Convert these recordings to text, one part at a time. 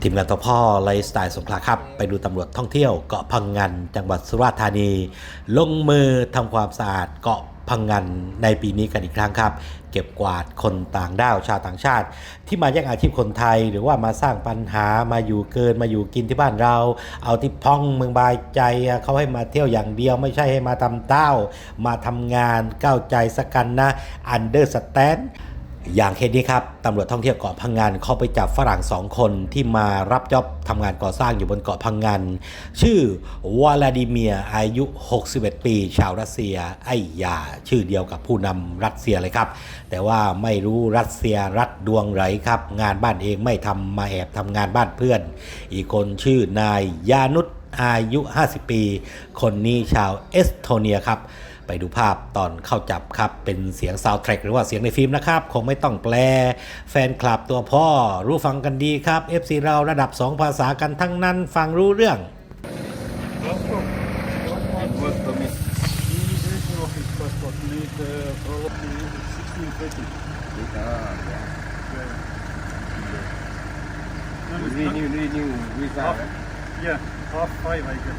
ทีมงานทพ่อไลฟ์สไตล์สงขลาครับ ไปดูตำรวจท่องเที่ยวเกาะพังงัน จังหวัดสุราษฎร์ธานี ลงมือทำความสะอาดเกาะพังงันในปีนี้กันอีกครั้งครับ เก็บกวาดคนต่างด้าวชาวต่างชาติ ที่มาแย่งอาชีพคนไทย หรือว่ามาสร้างปัญหามาอยู่เกินมาอยู่กินที่บ้านเรา เอาที่พ้องเมืองบายใจเขาให้มาเที่ยวอย่างเดียว ไม่ใช่ให้มาทำเต้า มาทำงานก้าวใจสักกันนะอันเดอร์สแตน อย่างเคสนี้ครับตำรวจท่องเที่ยวเกาะพังงานเข้าไปจับฝรั่งสองคนที่มารับจ็อบทำงานก่อสร้างอยู่บนเกาะพังงานชื่อวลาดิเมียอายุ 61 ปี ชาวรัสเซีย ไอ้ยา ชื่อเดียวกับผู้นำรัสเซียเลยครับ แต่ว่าไม่รู้รัสเซียรัฐดวงไหนครับ งานบ้านเองไม่ทำมาแอบทำงานบ้านเพื่อน อีกคนชื่อนายยานุษอายุ 50 ปี คนนี้ชาวเอสโตเนียครับ ไปดูภาพตอนเข้าจับครับ เป็นเสียงซาวด์แทร็กหรือว่าเสียงในฟิล์มนะครับ คงไม่ต้องแปล แฟนคลับตัวพ่อรู้ฟังกันดีครับ FC เราระดับ 2 ภาษากันทั้งนั้นฟังรู้เรื่อง New, 5 I guess.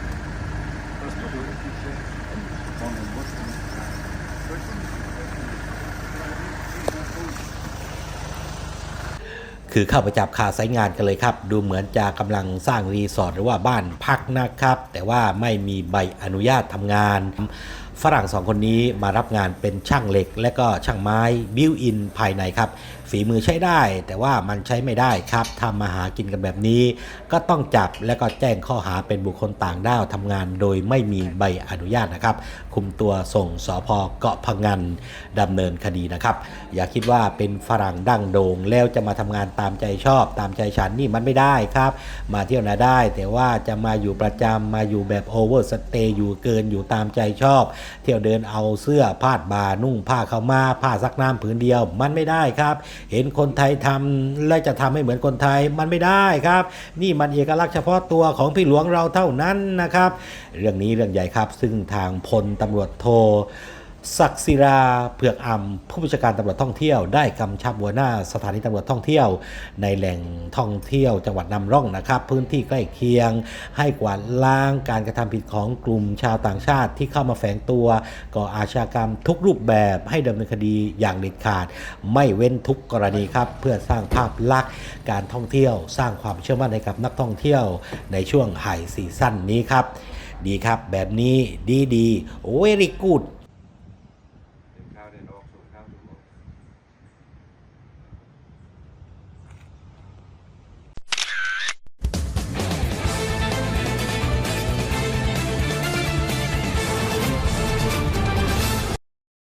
คือเข้าไปจับคาไซงานกันเลยครับ ดูเหมือนจะกำลังสร้างรีสอร์ทหรือว่าบ้านพักนะครับ แต่ว่าไม่มีใบอนุญาตทำงาน ฝรั่งสองคนนี้มารับงานเป็นช่างเหล็ก และก็ช่างไม้บิวอินภายในครับ ฝีมือใช้ได้ แต่ว่ามันใช้ไม่ได้ครับทำมาหากินกันแบบนี้ ก็ต้องจับและก็แจ้งข้อหาเป็นบุคคลต่างด้าวทำงานโดยไม่มีใบอนุญาตนะครับ คุมตัวส่งสพเกาะพังงันดำเนินคดีนะครับ อย่าคิดว่าเป็นฝรั่งดั้งโด่งแล้วจะมาทำงานตามใจชอบ ตามใจฉันนี่มันไม่ได้ครับ มาเที่ยวนาได้ แต่ว่าจะมาอยู่ประจำมาอยู่แบบโอเวอร์สเตย์อยู่เกินอยู่ตามใจชอบเที่ยวเดินเอาเสื้อผ้าดบานุ่งผ้าเขามาผ้าซักน้ำผืนเดียว มันไม่ได้ครับ เห็นคนไทยทำและจะทำให้เหมือนคนไทยมันไม่ได้ครับ นี่มันเอกลักษณ์เฉพาะตัวของพี่หลวงเราเท่านั้นนะครับ เรื่องนี้เรื่องใหญ่ครับ ซึ่งทางพลตำรวจโท ศักศิราเผือกอ่ำผู้บัญชาการตำรวจท่องเที่ยวได้กำชับหัวหน้าสถานีตำรวจท่องเที่ยว ในแหล่งท่องเที่ยวจังหวัดนำร่องนะครับ พื้นที่ใกล้เคียง ให้กวาดล้างการกระทำผิดของกลุ่มชาวต่างชาติที่เข้ามาแฝงตัว ก่ออาชญากรรมทุกรูปแบบให้ดำเนินคดีอย่างเด็ดขาด ไม่เว้นทุกกรณีครับ เพื่อสร้างภาพลักษณ์การท่องเที่ยว สร้างความเชื่อมั่นให้กับนักท่องเที่ยว ในช่วงไฮซีซั่นนี้ครับ ดีครับแบบนี้ดีดีเวรี่กูด